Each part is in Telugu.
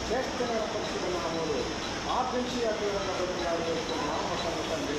శ్రేష్టమైన పరిశుభ నామములు ఆపించి వారు నామ తండ్రి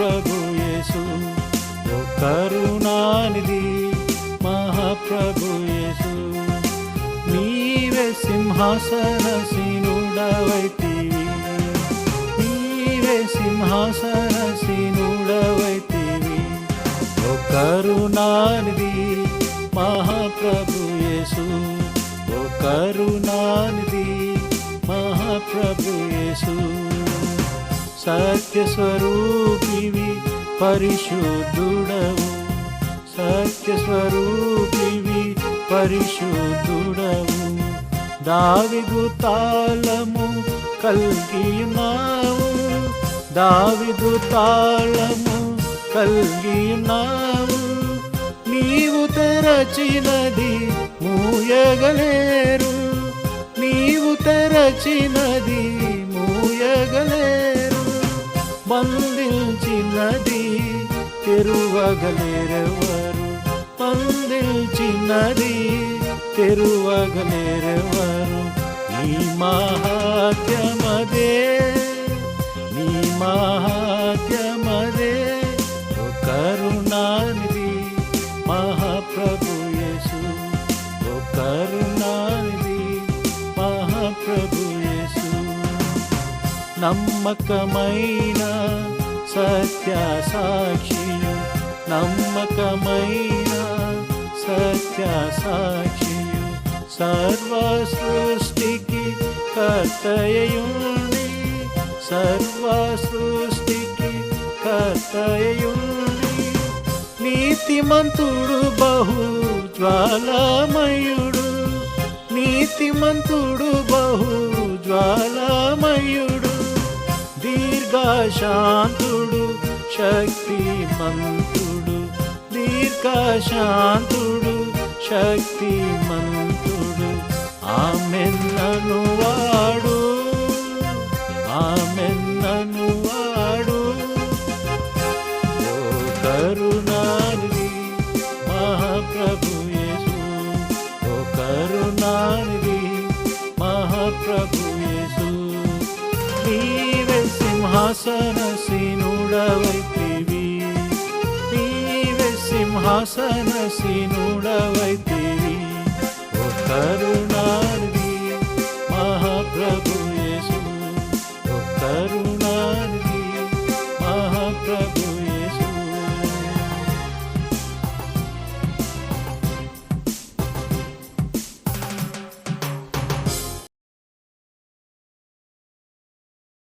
మహాప్రభు యేసు. ఓ కరుణానిధి మహాప్రభు యేసు. నీవే సింహాసన సీనుడవైతివి నీవే సింహాసన ఓ కరుణానిధి మహాప్రభు యేసు. ఓ కరుణానిధి మహాప్రభుయేసు యేసు సత్య స్వరూపివి పరిశుద్ధుడవు. సత్య స్వరూపివి పరిశుద్ధుడవు. దావిదు తాళము కల్గియున్నావు దావిదు తాళము కల్గియున్నావు నీవు తెరచినది మూయగలేరు. నీవు తెరచినది ಬಂದಿಲ್ಚಿ ನದಿ ತೆರುವಾಗಲೇರವರು ಬಂದಿಲ್ಚಿ ನದಿ ತೆರುವಾಗಲೇರವರು ಈ ಮಹಾತ್ಯಮದೇ ಈ ಮಹಾತ್ಯ నమ్మకమైన సత్య సాక్షియు నమ్మకమైన సత్య సాక్షియు సర్వ సృష్టికి కర్తయుండి సర్వ సృష్టికి కర్తయుండి నీతిమంతుడు బహు జ్వాలామయుడు. నీతిమంతుడు బహు జ్వాల దీర్ఘశాంతుడు శక్తిమంతుడు. దీర్ఘశాంతుడు శక్తిమంతుడు. ఆమెన్నను వాడు ఆమెన్నను వాడు. ఓ ಸಿಂಹಾಸನಸೀನುಡವೈತೀವಿ ನೀವೇ ಸಿಂಹಾಸನಸೀನುಡವೈತೀವಿ ಕರುಣ